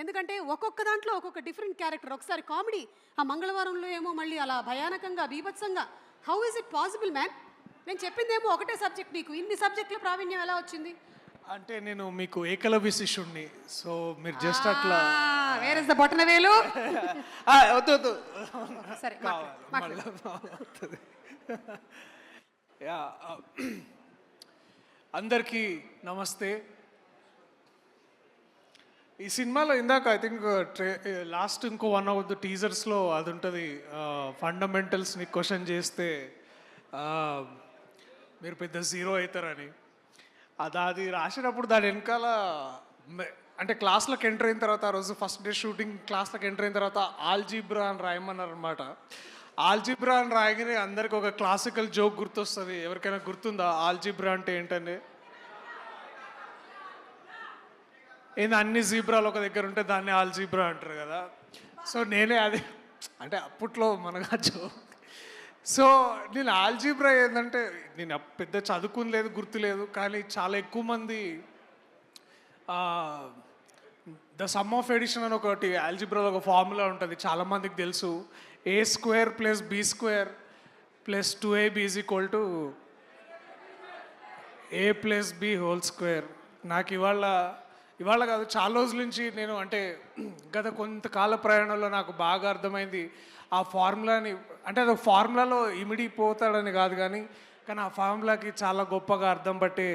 ఎందుకంటే ఒక్కొక్క దాంట్లో ఒక్కొక్క డిఫరెంట్ క్యారెక్టర్ ఒకసారి కామెడీ ఆ మంగళవారంలో ఏమో మళ్ళీ అలా భయానకంగా బీభత్సంగా how is it possible man నేను చెప్పిందేమో ఒకటే సబ్జెక్ట్ నీకు ఇన్ని సబ్జెక్టుల ప్రావీణ్యం ఎలా వచ్చింది? అంటే నేను మీకు ఏకలవ్య శిష్యుణ్ణి. సో మీరు జస్ట్ అట్లా వేర్ ఇస్ ద బొటన వేలు వద్దు వద్దు. సరే. యా అందరికీ నమస్తే. ఈ సినిమాలో ఇందాక ఐ థింక్ uh, లాస్ట్ ఇంకో వన్ ఆఫ్ ద టీజర్స్లో అది ఉంటుంది ఫండమెంటల్స్ని క్వశ్చన్ చేస్తే మీరు పెద్ద జీరో అవుతారని. అది అది రాసినప్పుడు దాని వెనకాల అంటే క్లాస్లోకి ఎంటర్ అయిన తర్వాత ఆ రోజు ఫస్ట్ డే షూటింగ్ క్లాస్లోకి ఎంటర్ అయిన తర్వాత ఆల్జీబ్రా అని రాయమన్నారు అనమాట ఆల్జీబ్రా అని రాయగానే అందరికి ఒక క్లాసికల్ జోక్ గుర్తొస్తుంది. ఎవరికైనా గుర్తుందా? ఆల్జీబ్రా అంటే ఏంటని? ఏంది అన్ని జీబ్రాలు ఒక దగ్గర ఉంటే దాన్ని ఆల్జీబ్రా అంటారు కదా? సో నేనే అది అంటే అప్పట్లో మనగా సో నేను ఆల్జీబ్రా ఏంటంటే నేను పెద్ద చదువుకుని లేదు గుర్తు లేదు కానీ చాలా ఎక్కువ మంది ద సమ్ ఆఫ్ ఎడిషన్ అని ఒకటి ఆల్జిబ్రాలో ఒక ఫార్ములా ఉంటుంది చాలామందికి తెలుసు. A square plus B square plus two A B is equal to A plus B whole square. నాకు ఇవాళ ఇవాళ కాదు చాలా రోజుల నుంచి నేను అంటే గత కొంతకాల ప్రయాణంలో నాకు బాగా అర్థమైంది ఆ ఫార్ములాని. అంటే అది ఫార్ములాలో ఇమిడిపోతాడని కాదు కానీ కానీ ఆ ఫార్ములాకి చాలా గొప్పగా అర్థం పట్టే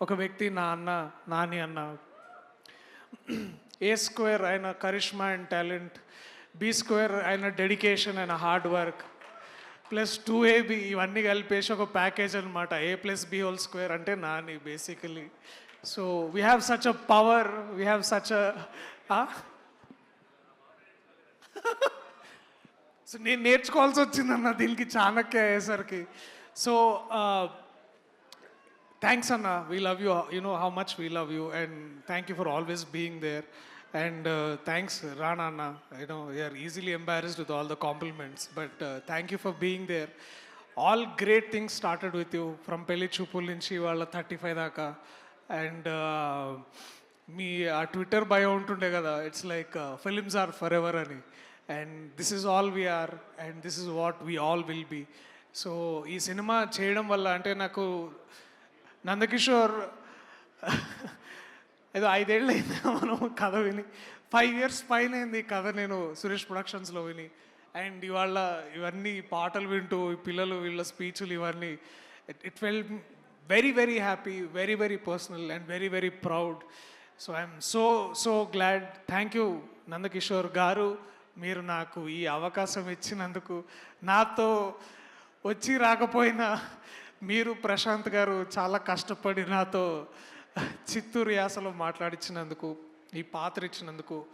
ఒక వ్యక్తి నా అన్న నాని అన్న. ఏ స్క్వేర్ ఆయన charisma and talent B square ఆయన డెడికేషన్ ఆయన hard work plus two AB ఇవన్నీ కలిపేసి ఒక ప్యాకేజ్ అనమాట A plus B whole square అంటే Nani basically. So we have such a power we have such a so నేను నేర్చుకోవాల్సి వచ్చిందన్న దీనికి చాణక్య అయ్యేసరికి సో థ్యాంక్స్ అన్న. We love you you know how much we love you and thank you for always being there and thanks Rana అన్న. You know you're easily embarrassed with all the compliments but thank you for being there all great things started with you from పెళ్ళి చూపుల నుంచి వాళ్ళ thirty five దాకా. And మీ ఆ Twitter bio ఉంటుండే కదా it's like films are forever ever అని. And this is all we're and this is what we all will be so ఈ సినిమా చేయడం వల్ల అంటే నాకు నందకిషోర్ ఏదో ఐదేళ్ళు అయింది మనం కథ విని. ఫైవ్ ఇయర్స్ పైన అయింది ఈ కథ నేను సురేష్ ప్రొడక్షన్స్లో విని. అండ్ ఇవాళ ఇవన్నీ పాటలు వింటూ పిల్లలు వీళ్ళ స్పీచ్లు ఇవన్నీ it felt very very happy very very personal and very very proud so I'm so so glad thank you Nandakishore గారు. మీరు నాకు ఈ అవకాశం ఇచ్చినందుకు. నాతో వచ్చి రాకపోయినా మీరు ప్రశాంత్ గారు చాలా కష్టపడి నాతో చిత్తూరు యాసలో మాట్లాడించినందుకు ఈ పాత్ర ఇచ్చినందుకు.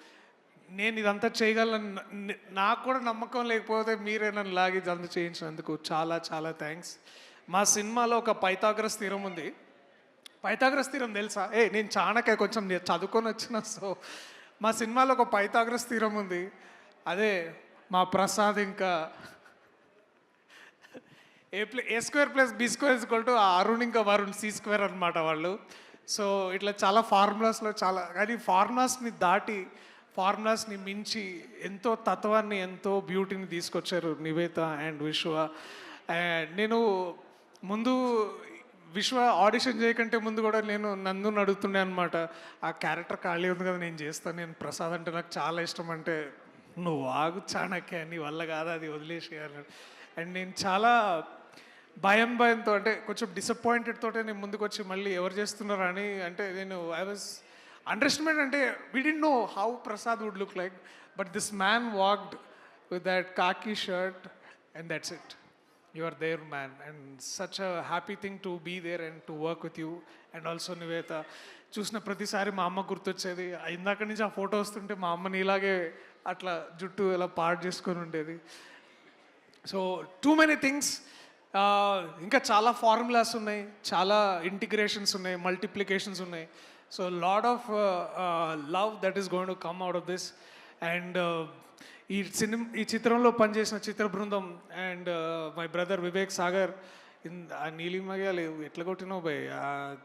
నేను ఇదంతా చేయగలను. నాకు కూడా నమ్మకం లేకపోతే మీరే నన్ను లాగి ఇదంతా చేయించినందుకు చాలా చాలా థ్యాంక్స్ మా సినిమాలో ఒక పైథాగ్రస్ తీరం ఉంది. పైథాగ్రస్ తీరం తెలుసా? ఏ నేను చాణకే కొంచెం చదువుకొని వచ్చిన సో మా సినిమాలో ఒక పైథాగ్రస్ తీరం ఉంది. అదే మా ప్రసాద్ ఇంకా a play A square plus B square equal to Arun ఇంకా వరుణ్ సి స్క్వేర్ అనమాట వాళ్ళు. సో ఇట్లా చాలా ఫార్ములాస్లో చాలా కానీ ఫార్ములాస్ని దాటి ఫార్ములాస్ని మించి ఎంతో తత్వాన్ని ఎంతో బ్యూటీని తీసుకొచ్చారు నివేత అండ్ విశ్వ. అండ్ నేను ముందు విశ్వ ఆడిషన్ చేయకంటే ముందు కూడా నేను నందు అడుగుతుండే అనమాట ఆ క్యారెక్టర్ ఖాళీ ఉంది కదా నేను చేస్తాను నేను ప్రసాద్ అంటే నాకు చాలా ఇష్టం అంటే నువ్వు ఆగు చాణక్య నీ వల్ల కాదు అది వదిలేసేయాలి అండ్ నేను చాలా భయం భయంతో అంటే కొంచెం డిసప్పాయింటెడ్ తోటే నేను ముందుకు వచ్చి మళ్ళీ ఎవరు చేస్తున్నారు అని అంటే నేను ఐ వాజ్ అండర్స్టాండ్ అంటే we did know how Prasad would look like but this man walked with that khaki shirt and that's it you are there man and such a happy thing to be there and to work with you and also Nivetha చూసిన ప్రతిసారి మా అమ్మ గుర్తొచ్చేది. ఇందాక నుంచి ఆ photo వస్తుంటే మా అమ్మని ఇలాగే అట్లా జుట్టు ఇలా పాడు చేసుకొని ఉండేది. సో టూ మెనీ థింగ్స్ ఇంకా చాలా ఫార్ములాస్ ఉన్నాయి. చాలా ఇంటిగ్రేషన్స్ ఉన్నాయి మల్టిప్లికేషన్స్ ఉన్నాయి. So lot of love that is going to come out of this and ఈ సినిమా ఈ చిత్రంలో పనిచేసిన చిత్ర బృందం and my brother Vivek Sagar in ఆ లేవు ఎట్లా కొట్టినావు భయ్? ఆ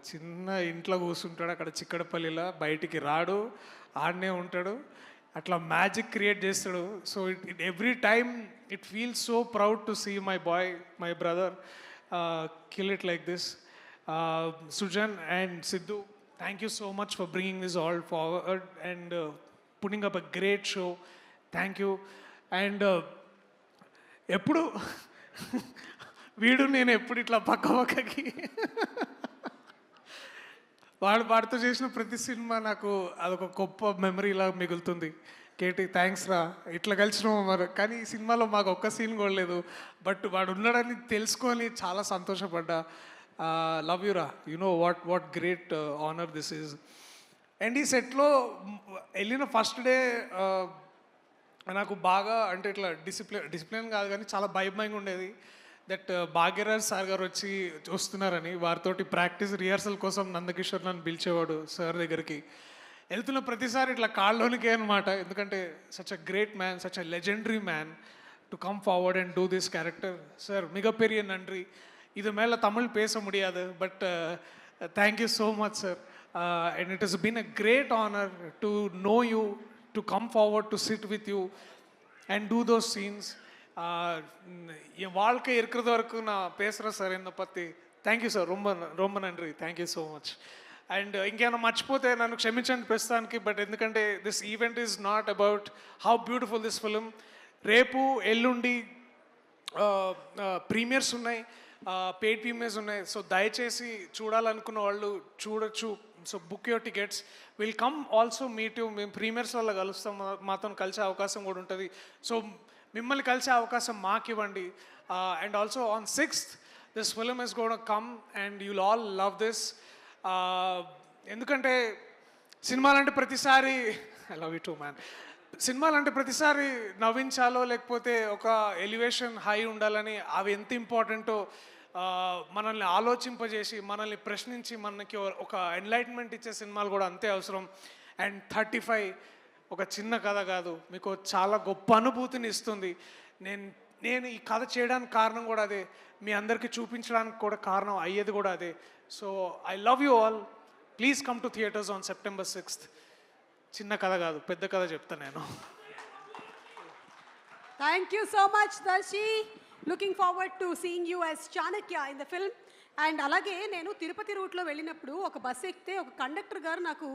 చిన్న ఇంట్లో కూర్చుంటాడు అక్కడ చిక్కడపల్లిలో బయటికి రాడు ఆడనే ఉంటాడు అట్లా మ్యాజిక్ క్రియేట్ చేస్తాడు. So it it every time it feels so proud to see my boy my brother kill it like this Sujan and Siddhu thank you so much for bringing this all forward and putting up a great show thank you. And ఎప్పుడు వీడు నేను ఎప్పుడు ఇట్లా పక్క పక్కకి? వాడు వాడితో చేసిన ప్రతి సినిమా నాకు అదొక గొప్ప మెమరీలా మిగులుతుంది. కేటీ థ్యాంక్స్ రా. ఇట్లా కలిసినాము మరి. కానీ ఈ సినిమాలో మాకు ఒక్క సీన్ కూడా లేదు. బట్ వాడు ఉన్నాడని తెలుసుకొని చాలా సంతోషపడ్డా. Love యూరా you know what what great honour this is and ఈ సెట్లో వెళ్ళిన ఫస్ట్ డే నాకు బాగా అంటే ఇట్లా డిసిప్లిన్ డిసిప్లిన్ కాదు కానీ చాలా భయభయంగా ఉండేది దట్ భాగ్యరాజ్ సార్ గారు వచ్చి వస్తున్నారని వారితోటి ప్రాక్టీస్ రిహార్సల్ కోసం నందకిషోర్ నన్ను పిలిచేవాడు సార్ దగ్గరికి వెళ్తున్న ప్రతిసారి ఇట్లా కాళ్ళలోనికే అనమాట ఎందుకంటే such a great man such a legendary man to come forward and to this character sir மிகப்பெரிய நன்றி இது மேலே தமிழ் பேச முடியாது but thank you so much sir and it is been a great honour to know you to come forward to sit with you and to those scenes என் வாழ்க்கை இருக்கிறது வரைக்கும் நான் பேசுகிறேன் சார் என்னை பற்றி థ్యాంక్ యూ సార్ రొమ్మ రొమ్మ నండ్రి thank you so much and ఇంకేమైనా మర్చిపోతే నన్ను క్షమించండి ప్రస్తుతానికి బట్ ఎందుకంటే this event is not about how beautiful this film రేపు ఎల్లుండి ప్రీమియర్స్ ఉన్నాయి పెయిడ్ ప్రీమియర్స్ ఉన్నాయి సో దయచేసి చూడాలనుకున్న వాళ్ళు చూడొచ్చు So book your tickets will come also meet you మేము ప్రీమియర్స్ వల్ల కలుస్తాం. మాతో కలిసే అవకాశం కూడా ఉంటుంది. సో మిమ్మల్ని కలిసే అవకాశం మాకు ఇవ్వండి and also on sixth this film is good come and you'll all love this ఎందుకంటే సినిమాలంటే ప్రతిసారి I love you too man సినిమాలంటే ప్రతిసారి నవ్వించాలో లేకపోతే ఒక ఎలివేషన్ హై ఉండాలని అవి ఎంత ఇంపార్టెంటో మనల్ని ఆలోచింపజేసి మనల్ని ప్రశ్నించి మనకి ఒక ఎన్లైట్మెంట్ ఇచ్చే సినిమాలు కూడా అంతే అవసరం. అండ్ థర్టీ ఫైవ్ ఒక చిన్న కథ కాదు. మీకు చాలా గొప్ప అనుభూతిని ఇస్తుంది. నేను నేను ఈ కథ చేయడానికి కారణం కూడా అదే. మీ అందరికీ చూపించడానికి కూడా కారణం అయ్యేది కూడా అదే. So I love you all please come to theatres on September sixth చిన్న కథ కాదు పెద్ద కథ చెప్తా నేను. Thank you so much Darshi looking forward to seeing you as Chanakya in the film and అలాగే నేను తిరుపతి రూట్లో వెళ్ళినప్పుడు ఒక బస్సు ఎక్కితే ఒక కండక్టర్ గారు నాకు